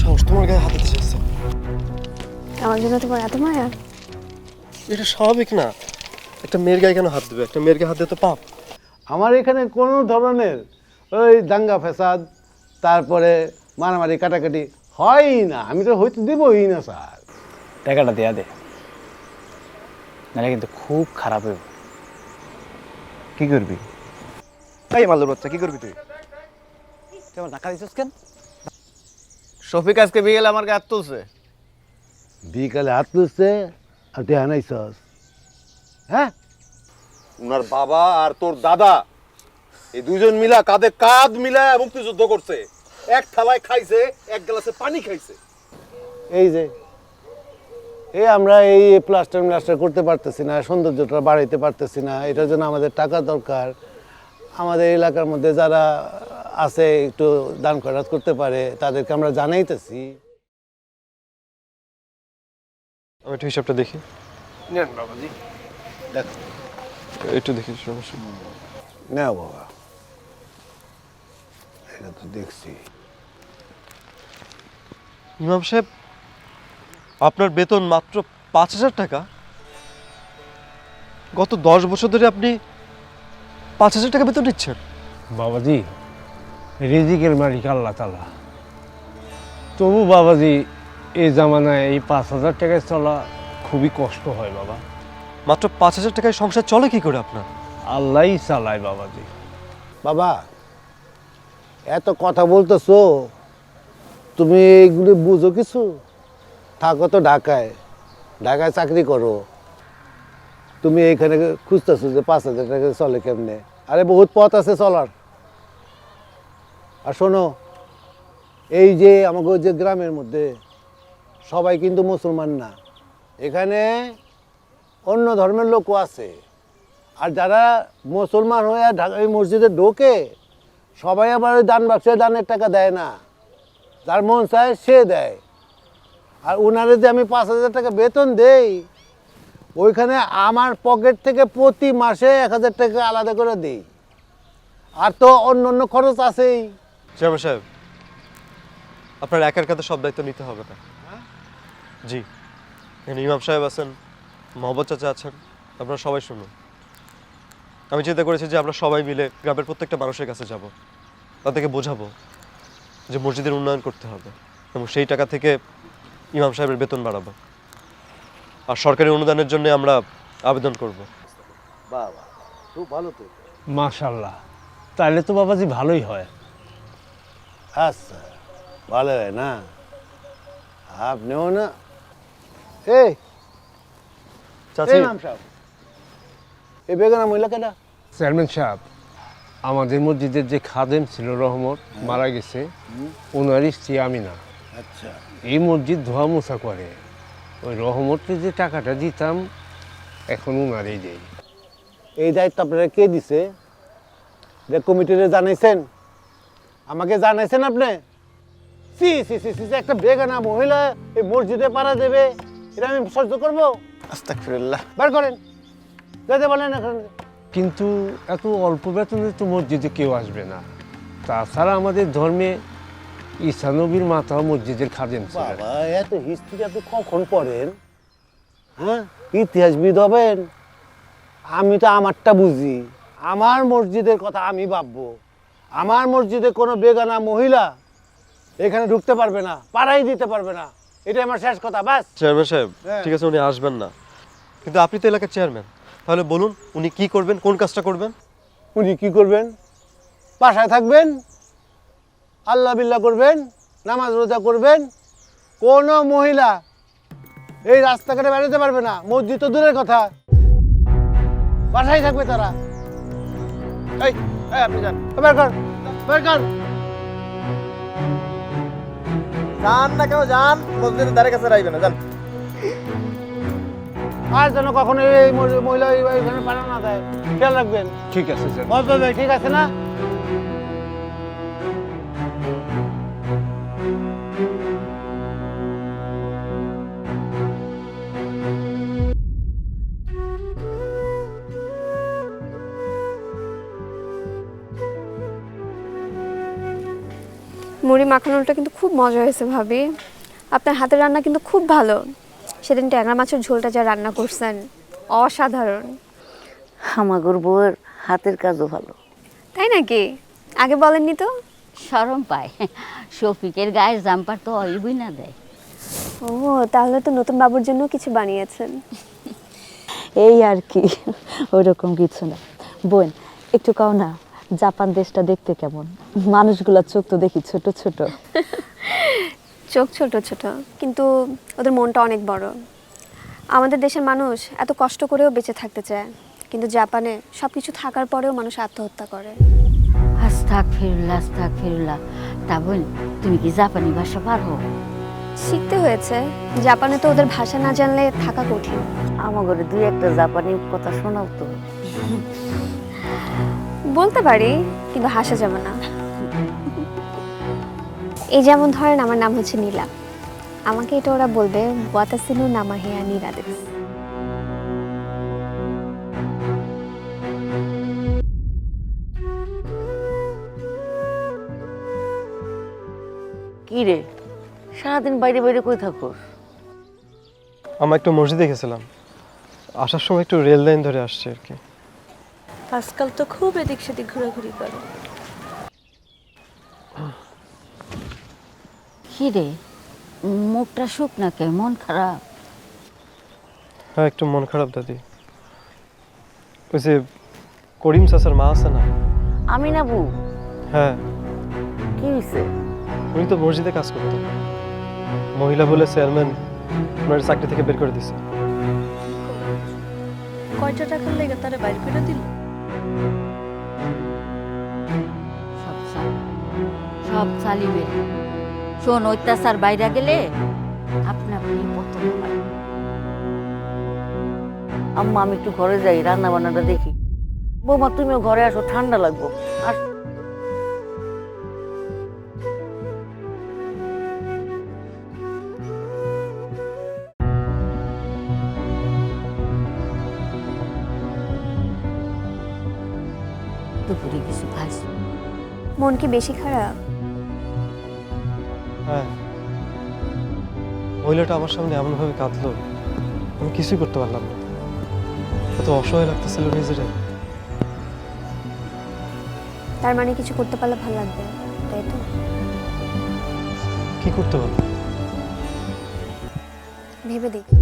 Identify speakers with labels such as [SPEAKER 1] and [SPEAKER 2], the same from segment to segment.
[SPEAKER 1] সাহস তোমার গায়ে হাত দিতে চাইছে।
[SPEAKER 2] আমার জন্য তোমার এত মায়া?
[SPEAKER 1] এটা স্বাভাবিক না। একটা মেয়ের গায়ে কেন হাত দেবে? একটা মেয়ের গায়ে হাত দিতে তো পাপ।
[SPEAKER 3] আমার এখানে কোনো ধরনের ওই দাঙ্গা ফ্যাসাদ তারপরে মারামারি কাটাকাটি হয়ই না। আমি তো হইতে দেবই না স্যার।
[SPEAKER 4] টাকাটা দেয়া দে। নাহলে কিন্তু খুব খারাপ হইব।
[SPEAKER 5] কি করবি? এই মালুর বাচ্চা কি করবি তুই?
[SPEAKER 4] তুই আমার টাকা দিছিস কেন?
[SPEAKER 5] শফিক আজকে বিকেলে আমার হাত তুলছে।
[SPEAKER 3] বিকালে হাত তুলছে আর তুই হানাইছস হ্যাঁ?
[SPEAKER 6] উনার বাবা আর তোর দাদা এই দুজন মিলা কাঁধে কাঁধ মিলা মুক্তিযুদ্ধ করছে। এক থালায় খাইছে এক গ্লাসে পানি খাইছে।
[SPEAKER 3] এই যে এই আমরা এই প্লাস্টার প্লাস্টার করতে পারতেছি না সৌন্দর্যটা বাড়াইতে পারতেছি না এটার জন্য আমাদের টাকা দরকার। আমাদের এলাকার মধ্যে যারা আছে একটু দান খয়রাত করতে পারে তাদেরকে আমরা জানাইতেছি।
[SPEAKER 1] আমি একটু হিসাবটা দেখি।
[SPEAKER 3] নেন বাবাজি। দেখো।
[SPEAKER 1] একটু দেখি সমস্যা।
[SPEAKER 3] নেও বাবা। এটা তো দেখছি।
[SPEAKER 1] ইমাম সাহেব আপনার বেতন মাত্র পাঁচ হাজার টাকা। গত দশ বছর ধরে আপনি পাঁচ হাজার টাকা বেতন নিচ্ছেন।
[SPEAKER 7] বাবাজি রিজিকের মালিক আল্লাহ তালা তবু বাবাজি এই জামানায় এই পাঁচ হাজার টাকায় চলা খুবই কষ্ট হয় বাবা।
[SPEAKER 1] মাত্র পাঁচ হাজার টাকায় সংসার চলে কি করে আপনার?
[SPEAKER 7] আল্লাহই চালায় বাবাজি।
[SPEAKER 3] বাবা এত কথা বলতেছো তুমি এইগুলি বুঝো কিছু? থাকো তো ঢাকায় ঢাকায় চাকরি করো। তুমি এইখানে খুঁজতেছো যে পাঁচ হাজার টাকা চলে কেমনে? আরে বহুত পথ আছে চলার। শোনো, এই যে আমাকে যে গ্রামের মধ্যে সবাই কিন্তু মুসলমান না, এখানে অন্য ধর্মের লোকও আছে। আর যারা মুসলমান হয়ে ঢাকা এই মসজিদে ঢোকে, সবাই আবার ওই দান বাক্সে দানের টাকা দেয় না। যার মন চায় সে দেয়। আর ওনারে যে আমি পাঁচ হাজার টাকা বেতন দেই, ওইখানে আমার পকেট থেকে প্রতি মাসে এক হাজার টাকা আলাদা করে দিই। আর তো অন্য অন্য খরচ আছেই।
[SPEAKER 1] চেয়ারম্যান সাহেব আপনার একার কাছে সব দায়িত্ব নিতে হবে না জি। এখানে ইমাম সাহেব আছেন মোহাম্মদ চাচা আছেন আপনারা সবাই শুনুন। আমি চিন্তা করেছি যে আমরা সবাই মিলে গ্রামের প্রত্যেকটা মানুষের কাছে যাব। তাদেরকে বোঝাবো যে মসজিদের উন্নয়ন করতে হবে এবং সেই টাকা থেকে ইমাম সাহেবের বেতন বাড়াবো। আর সরকারি অনুদানের জন্য আমরা আবেদন করব।
[SPEAKER 3] বাবা খুব ভালো তো
[SPEAKER 7] মাশাল্লাহ তাহলে তো বাবাজি ভালোই হয়।
[SPEAKER 3] আচ্ছা ভালো হয় না? আপনিও না। এই
[SPEAKER 1] চাচি।
[SPEAKER 3] এই সাহেব। এই বেগানা মহিলা কেটা
[SPEAKER 7] চেয়ারম্যান সাহেব আমাদের মসজিদের যে খাদেম ছিল রহমত মারা গেছে। ওনার স্ত্রী আমিনা।
[SPEAKER 3] আচ্ছা।
[SPEAKER 7] এই মসজিদ ধোয়া মোছা করে। ওই রহমতকে যে টাকাটা দিতাম এখন উনারই দেই
[SPEAKER 3] এই দায়িত্ব আপনারা কে দিছে? যে কমিটিরে জানাইছেন? আমাকে জানাইছেন আপনি? সি সি সি সি একটা বেগানা মহিলা এই মসজিদে পাড়া দেবে এটা আমি সহ্য করব?
[SPEAKER 5] আস্তাগফিরুল্লাহ।
[SPEAKER 3] বার করেন। যেতে বলেন এখন
[SPEAKER 7] কিন্তু এত অল্প বেতনে তো মসজিদে কেউ আসবে না। তাছাড়া আমাদের ধর্মে ঈসানবীর মাথা মসজিদের খাদেন ছিলেন
[SPEAKER 3] বাবা এত হিস্ট্রি আপনি কখন পড়েন? হ্যাঁ? ইতিহাসবিদ হবেন আমি তো আমারটা বুঝি। আমার মসজিদের কথা আমি ভাববো। আমার মসজিদে কোনো বেগানা মহিলা এখানে ঢুকতে পারবে না পাড়াই দিতে পারবে না। এটা আমার শেষ কথা ব্যাস
[SPEAKER 1] চেয়ারম্যান সাহেব
[SPEAKER 3] হ্যাঁ।
[SPEAKER 1] ঠিক আছে উনি আসবেন না। কিন্তু আপনি তো এলাকার চেয়ারম্যান। তাহলে বলুন উনি কি করবেন কোন কাজটা করবেন?
[SPEAKER 3] উনি কি করবেন? বাসায় থাকবেন আল্লাহ বিল্লাহ করবেন নামাজ রোজা করবেন। কোনো মহিলা এই রাস্তাঘাটে বেরোতে পারবে না মসজিদ তো দূরের কথা। বাসায় থাকবে তারা। এই আপনি যান। বের কর বের কর।
[SPEAKER 5] যান না কেউ যান। মসজিদের ধারে কাছে রাখবে না যান।
[SPEAKER 3] আর যেন কখনো এই মহি- মহিলা এই- এইখানে পাড়া না দেয় খেয়াল রাখবেন।
[SPEAKER 7] ঠিক আছে স্যার
[SPEAKER 3] ঠিক আছে না?
[SPEAKER 2] মাখানোটা কিন্তু খুব মজা হয়েছে ভাবি। আপনার হাতের রান্না কিন্তু খুব ভালো। সেদিন ট্যাংরা মাছের ঝোলটা যা রান্না করছেন অসাধারণ।
[SPEAKER 8] আমাগর বউয়ের হাতের কাজও ভালো।
[SPEAKER 2] তাই নাকি? আগে বলেননি তো?
[SPEAKER 8] সরম পায়। শফিকের গায়ের জাম্পার তো অইবই না দেয়।
[SPEAKER 2] ও তাহলে তো নতুন বাবুর জন্য কিছু বানিয়েছেন।
[SPEAKER 9] এই আর কি ওইরকম কিছু না। বোন একটু কাও না জাপান দেশটা দেখতে কেমন? মানুষগুলা চোখ তো দেখি ছোট ছোট।
[SPEAKER 2] চোখ ছোট ছোট। কিন্তু ওদের মনটা অনেক বড়। আমাদের দেশের মানুষ এত কষ্ট করেও বেঁচে থাকতে চায়। কিন্তু জাপানে সব কিছু থাকার পরেও মানুষ আত্মহত্যা করে।
[SPEAKER 8] আস্তাক ফিরুল্লাহ আস্তাক ফিরুল্লাহ তা বোন তুমি কি জাপানি ভাষা পারো?
[SPEAKER 2] শিখতে হয়েছে। জাপানে তো ওদের ভাষা না জানলে থাকা কঠিন।
[SPEAKER 8] আমাগরে দুই একটা জাপানি কথা শোনাও তো।
[SPEAKER 2] বলতে পারি কিন্তু হাসা যাবে না। এই যেমন ধরেন আমার নাম হচ্ছে নীলা। আমাকে এটা ওরা বলবে ওয়াতাসিনু নামাহিয়া নিরাদেশ
[SPEAKER 8] কি রে? সারাদিন বাইরে বাইরে কই থাকোস?
[SPEAKER 1] আমরা একটু মসজিদে গেছিলাম। আসার সময় একটু রেল লাইন ধরে আসছে আর কি।
[SPEAKER 10] আজকাল তো খুব এদিক সেদিক ঘোরাঘুরি করে।
[SPEAKER 8] কি রে মুখটা শুকনা কে মন খারাপ?
[SPEAKER 1] হ্যাঁ একটু মন খারাপ দাদি। ওই যে করিম চাচার মা আছে না?
[SPEAKER 8] আমি না বউ?
[SPEAKER 1] হ্যাঁ।
[SPEAKER 8] কি হয়েছে
[SPEAKER 1] উনি তো মসজিদে কাজ করতেন। মহিলা বলে চেয়ারম্যান ওনার চাকরি থেকে বের করে দিছে।
[SPEAKER 10] কয়টা টাকার লেগে তারা বাইর করে দিল?
[SPEAKER 8] সব চালিবে। শোন, অত্যাচার বাইরে গেলে আপনি আম্মা, আমি একটু ঘরে যাই রান্না বান্নাটা দেখি। বৌমা, তুমিও ঘরে আসো, ঠান্ডা লাগবো। আস দুপুরে কিছু খাইস
[SPEAKER 2] মন কি বেশি খারাপ?
[SPEAKER 1] হ্যাঁ। মহিলাটা আমার সামনে এমনভাবে কাঁদলো আমি কিছুই করতে পারলাম না। এত অসহায় লাগতেছিল নিজেরে।
[SPEAKER 2] তার মানে কিছু করতে পারলে ভালো লাগবে তাই তো?
[SPEAKER 1] কি করতে পারলাম
[SPEAKER 2] ভেবে দেখি।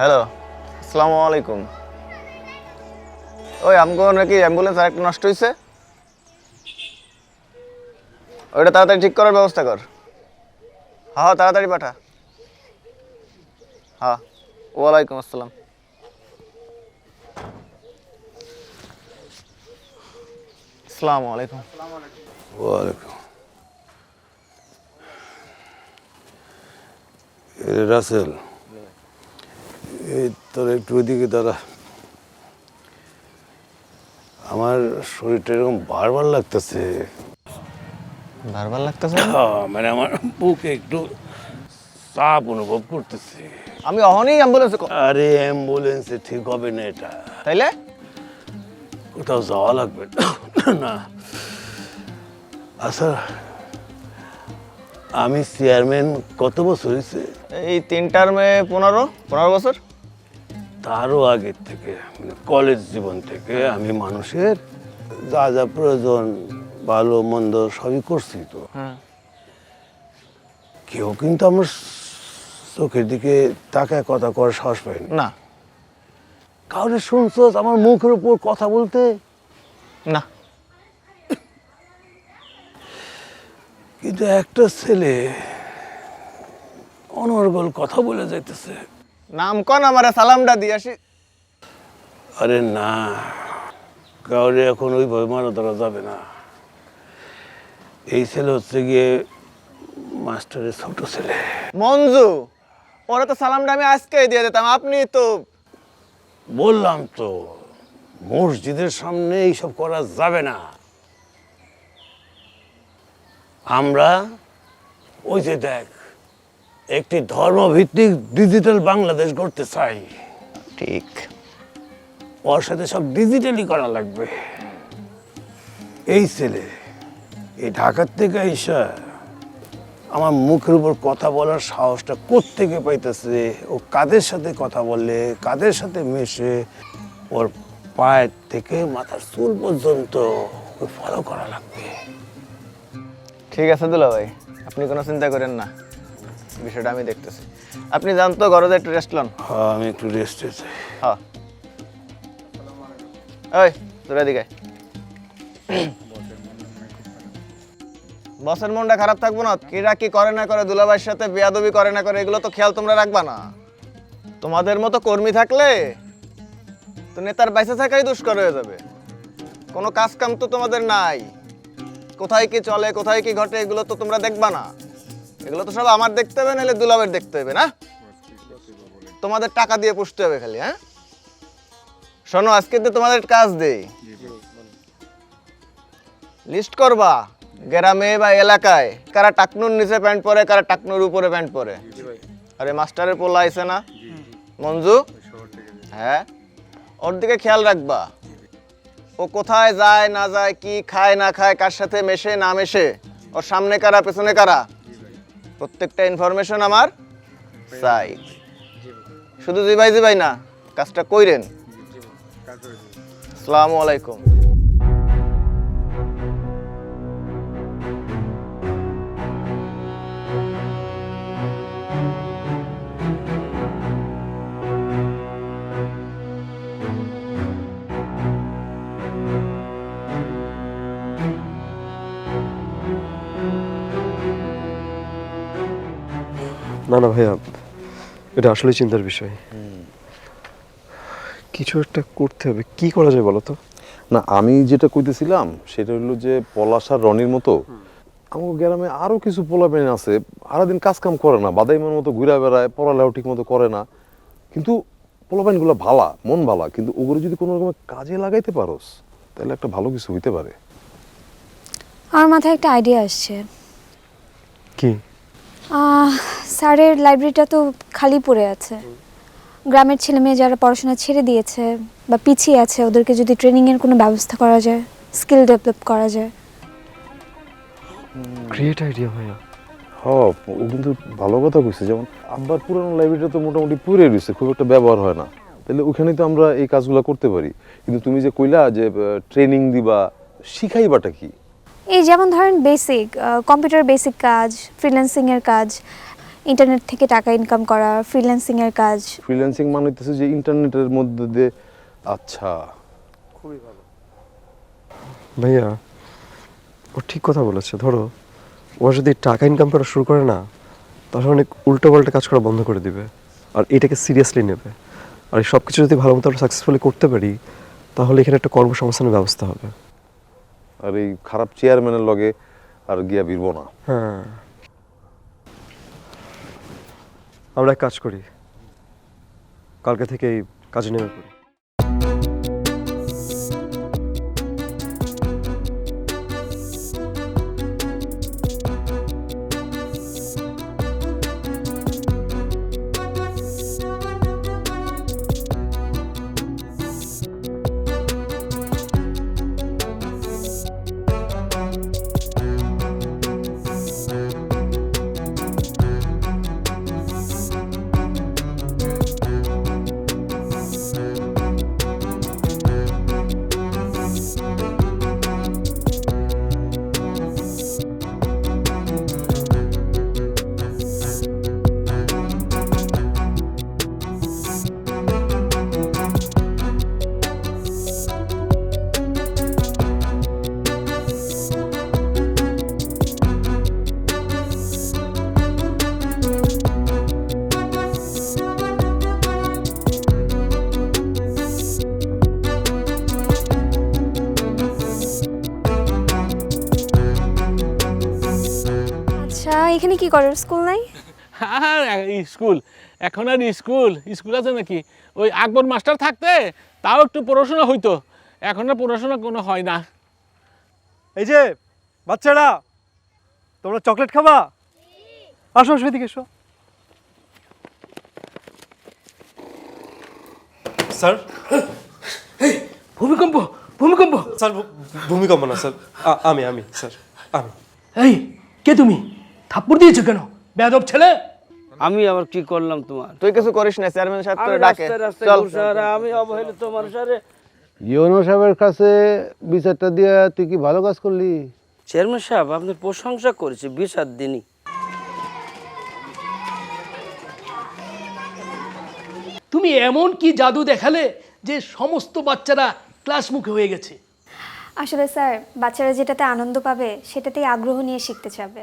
[SPEAKER 5] হ্যালো। আসসালামু আলাইকুম। ওই আমগো নাকি অ্যাম্বুলেন্স আরেকটা নষ্ট হয়েছে ওইটা তাড়াতাড়ি ঠিক করার ব্যবস্থা কর। হ্যাঁ তাড়াতাড়ি পাঠা। হ্যাঁ ওয়ালাইকুম আসসালাম। আসসালামু আলাইকুম।
[SPEAKER 3] ওয়ালাইকুম। রাসেল। তোর একটু ওইদিকে দাঁড়া। আমার শরীরটা এরকম বারবার লাগতেছে।
[SPEAKER 5] বারবার লাগতেছে
[SPEAKER 3] মানে? আমার বুকে একটু চাপ অনুভব করতেছে।
[SPEAKER 5] আমি অহনই অ্যাম্বুলেন্সে
[SPEAKER 3] আরে অ্যাম্বুলেন্সে ঠিক হবে না এটা।
[SPEAKER 5] তাইলে?
[SPEAKER 3] কোথাও যাওয়া লাগবে না। আচ্ছা আমি চেয়ারম্যান কত বছর হয়েছে
[SPEAKER 5] এই তিন টার্মে পনেরো পনেরো বছর।
[SPEAKER 3] তারও আগের থেকে মানে কলেজ জীবন থেকে আমি মানুষের যা যা প্রয়োজন ভালো মন্দ সবই করছি তো।
[SPEAKER 5] হ্যাঁ।
[SPEAKER 3] কেউ কিন্তু আমার চোখের দিকে তাকায় কথা করার সাহস পায়নি।
[SPEAKER 5] না।
[SPEAKER 3] কাউরে শুনছো আমার মুখের উপর কথা বলতে?
[SPEAKER 5] না।
[SPEAKER 3] কিন্তু একটা ছেলে অনর্গল কথা বলে যাইতেছে।
[SPEAKER 5] নাম কন আমার সালামটা দিয়ে আসি।
[SPEAKER 3] আরে না কাউরে এখন ওইভাবে মারা ধরা যাবে না। এই ছেলে হচ্ছে গিয়ে মাস্টারের ছোট ছেলে।
[SPEAKER 5] মঞ্জু ওরা তো সালামটা আমি আজকেই দিয়ে দিতাম আপনি তো
[SPEAKER 3] বললাম তো মসজিদের সামনে এইসব করা যাবে না। আমরা ওই যে দেখ
[SPEAKER 7] একটি ধর্মভিত্তিক ডিজিটাল বাংলাদেশ গড়তে চাই।
[SPEAKER 5] ঠিক।
[SPEAKER 7] ওর সাথে সব ডিজিটালি করা লাগবে। এই ছেলে এই ঢাকার থেকে আইসা আমার মুখের উপর কথা বলার সাহসটা কোত্থেকে পাইতেছে? ও কাদের সাথে কথা বলে কাদের সাথে মেশে? ওর পায়ের থেকে মাথার চুল পর্যন্ত ফলো করা লাগবে।
[SPEAKER 5] ঠিক আছে দুলা ভাই আপনি কোনো চিন্তা করেন না। বিষয়টা আমি দেখতেছি। আপনি জানতো ঘরে একটু রেস্ট লন।
[SPEAKER 7] হ্যাঁ আমি একটু রেস্টে চাই
[SPEAKER 5] হ্যাঁ। ওই তোরা দিকে বসের মনটা খারাপ থাকব না কিরা কি করে না করে দুলাভাইয়ের সাথে বেয়াদবি করে না করে এগুলো তো খেয়াল তোমরা রাখবা না। তোমাদের মতো কর্মী থাকলে তো নেতার বাইসে থাকাই দুষ্কর হয়ে যাবে। কোনো কাজ কাম তো তোমাদের নাই। কোথায় কি চলে কোথায় কি ঘটে এগুলো তো তোমরা দেখবা না। এগুলো তো সব আমার দেখতে হবে, নাহলে দুলাভের দেখতে হবে, না? তোমাদের টাকা দিয়ে পুষতে হবে খালি হ্যাঁ? শোনো, আজকে তো তোমাদের কাজ দেই। লিস্ট করবা, গ্রামে বা এলাকায়, কারা টাকনুর নিচে প্যান্ট পরে, কারা টাকনুর উপরে প্যান্ট পরে। আরে, মাস্টারের পোলা আইছে না? মঞ্জু? হ্যাঁ? ওর দিকে খেয়াল রাখবা। ও কোথায় যায়, না যায়, কি খায়, না খায়, কার সাথে মেশে, না মেশে, ওর সামনে কারা, পেছনে কারা? প্রত্যেকটা ইনফরমেশন আমার চাই শুধু জি ভাই জি। ভাই না কাজটা কইরেন আসসালামু আলাইকুম।
[SPEAKER 1] না না ভাইয়া এটা আসলে চিন্তার বিষয়। কিছু একটা করতে হবে। কি করা যায় বলো তো?
[SPEAKER 6] না আমি যেটা কইতেছিলাম সেটা হলো যে পলাশ আর রনির মতো আমার গ্রামে আরও কিছু পোলা পোলাপেন আছে সারাদিন কাজ কাম করে না বাদাইমার মতো ঘুরে বেড়ায় পড়ালেও ঠিক মতো করে না। কিন্তু পোলাপাইনগুলো ভালা মন ভালা কিন্তু ওগুলো যদি কোনো রকমের কাজে লাগাইতে পারোস তাহলে একটা ভালো কিছু হইতে পারে।
[SPEAKER 2] আমার মাথায় একটা আইডিয়া আসছে।
[SPEAKER 1] কি?
[SPEAKER 2] স্যারের লাইব্রেরিটা তো খালি পড়ে আছে। গ্রামের ছেলে মেয়ে যারা পড়াশোনা ছেড়ে দিয়েছে বা পিছিয়ে আছে ওদেরকে যদি ট্রেনিংয়ের কোনো ব্যবস্থা করা যায় স্কিল ডেভেলপ করা যায়।
[SPEAKER 1] গ্রেট আইডিয়া ভাইয়া।
[SPEAKER 6] হ ও কিন্তু ভালো কথা কইছে। যেমন আব্বার পুরানো লাইব্রেরিটা তো মোটামুটি পুরে রয়েছে খুব একটা ব্যবহার হয় না। তাহলে ওখানে তো আমরা এই কাজগুলো করতে পারি। কিন্তু তুমি যে কইলা যে ট্রেনিং দিবা শিখাইবাটা কি?
[SPEAKER 2] এই যেমন ধরেন বেসিক কম্পিউটার বেসিক কাজ ফ্রিল্যান্সিংয়ের কাজ ইন্টারনেট থেকে টাকা ইনকাম করা ফ্রিল্যান্সিংয়ের কাজ।
[SPEAKER 6] ফ্রিল্যান্সিং মানে হইতেছে যে ইন্টারনেটের মধ্যে দিয়ে আচ্ছা। খুবই ভালো।
[SPEAKER 1] ভাইয়া ও ঠিক কথা বলেছে। ধরো ও যদি টাকা ইনকাম করা শুরু করে না তাহলে অনেক উল্টো পাল্টা কাজ করা বন্ধ করে দিবে। আর এটাকে সিরিয়াসলি নেবে। আর এই সব কিছু যদি ভালো মতো আমরা সাকসেসফুলি করতে পারি তাহলে এখানে একটা কর্মসংস্থানের ব্যবস্থা হবে।
[SPEAKER 6] আর এই খারাপ চেয়ারম্যানের লগে আর গিয়া বিরব না।
[SPEAKER 1] হ্যাঁ। আমরা এক কাজ করি। কালকে থেকে এই কাজে নেমে পড়ি।
[SPEAKER 2] কি করেন স্কুল নাই?
[SPEAKER 11] হ্যাঁ স্কুল এখন আর স্কুল স্কুল আছে নাকি? ওই আকবর মাস্টার থাকতে তাও একটু পড়াশোনা হইতো এখন আর পড়াশোনা কোনো হয় না।
[SPEAKER 1] এই যে বাচ্চারা তোমরা চকলেট খাবা? আসো আসো এদিকে এসো। স্যার?
[SPEAKER 12] ভূমিকম্প ভূমিকম্প।
[SPEAKER 1] স্যার ভূমিকম্প না স্যার। আমি আমি স্যার আমি।
[SPEAKER 12] এই কে তুমি? থাপ্পড় দিয়েছ কেন? বেয়াদব ছেলে?
[SPEAKER 13] আমি আবার কি করলাম তোমার?
[SPEAKER 5] তুই কিছু করিস না চেয়ারম্যান সাহেব করে ডাকে। চল।
[SPEAKER 13] আমি অবহেলিত মানুষ আরে।
[SPEAKER 3] ইউনো সাহেবের কাছে বিচারটা দিয়ে তুই কি ভালো কাজ করলি?
[SPEAKER 13] চেয়ারম্যান সাহেব আপনার প্রশংসা করেছি বিচার দিনই
[SPEAKER 12] তুমি এমন কি জাদু দেখালে যে সমস্ত বাচ্চারা ক্লাস মুখে হয়ে গেছে?
[SPEAKER 2] আসলে স্যার বাচ্চারা যেটাতে আনন্দ পাবে সেটাতেই আগ্রহ নিয়ে শিখতে চাবে।